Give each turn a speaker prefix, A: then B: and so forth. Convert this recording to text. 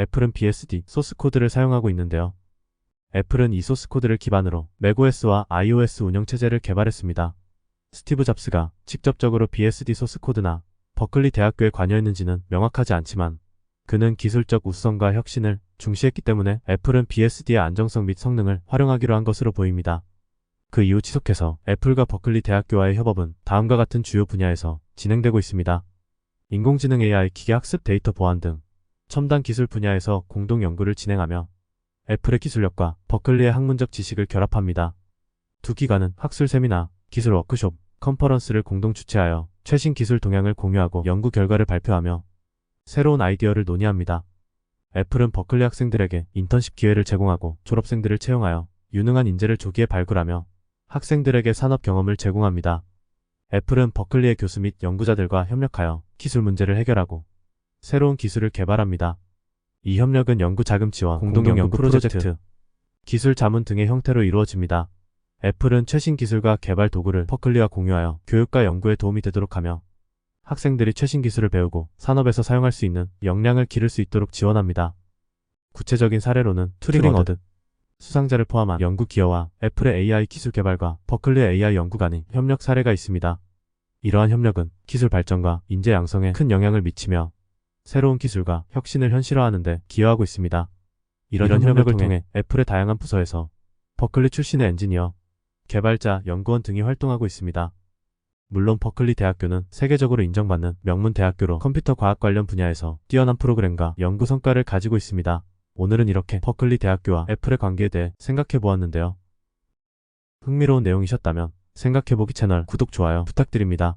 A: 애플은 BSD 소스 코드를 사용하고 있는데요. 애플은 이 소스 코드를 기반으로 macOS와 iOS 운영체제를 개발했습니다. 스티브 잡스가 직접적으로 BSD 소스 코드나 버클리 대학교에 관여했는지는 명확하지 않지만 그는 기술적 우수성과 혁신을 중시했기 때문에 애플은 BSD의 안정성 및 성능을 활용하기로 한 것으로 보입니다. 그 이후 지속해서 애플과 버클리 대학교와의 협업은 다음과 같은 주요 분야에서 진행되고 있습니다. 인공지능 AI, 기계학습 데이터 보안 등 첨단 기술 분야에서 공동 연구를 진행하며 애플의 기술력과 버클리의 학문적 지식을 결합합니다. 두 기관은 학술 세미나, 기술 워크숍, 컨퍼런스를 공동 주최하여 최신 기술 동향을 공유하고 연구 결과를 발표하며 새로운 아이디어를 논의합니다. 애플은 버클리 학생들에게 인턴십 기회를 제공하고 졸업생들을 채용하여 유능한 인재를 조기에 발굴하며 학생들에게 산업 경험을 제공합니다. 애플은 버클리의 교수 및 연구자들과 협력하여 기술 문제를 해결하고 새로운 기술을 개발합니다. 이 협력은 연구 자금 지원, 공동 연구 프로젝트, 기술 자문 등의 형태로 이루어집니다. 애플은 최신 기술과 개발 도구를 버클리와 공유하여 교육과 연구에 도움이 되도록 하며 학생들이 최신 기술을 배우고 산업에서 사용할 수 있는 역량을 기를 수 있도록 지원합니다. 구체적인 사례로는 투링어드, 수상자를 포함한 연구 기여와 애플의 AI 기술 개발과 버클리 AI 연구관의 협력 사례가 있습니다. 이러한 협력은 기술 발전과 인재 양성에 큰 영향을 미치며 새로운 기술과 혁신을 현실화하는 데 기여하고 있습니다. 이런,
B: 이런
A: 협력을
B: 협력을
A: 통해 애플의 다양한 부서에서 버클리 출신의 엔지니어, 개발자, 연구원 등이 활동하고 있습니다. 물론 버클리 대학교는 세계적으로 인정받는 명문 대학교로 컴퓨터 과학 관련 분야에서 뛰어난 프로그램과 연구 성과를 가지고 있습니다. 오늘은 이렇게 버클리 대학교와 애플의 관계에 대해 생각해 보았는데요. 흥미로운 내용이셨다면 생각해보기 채널 구독, 좋아요 부탁드립니다.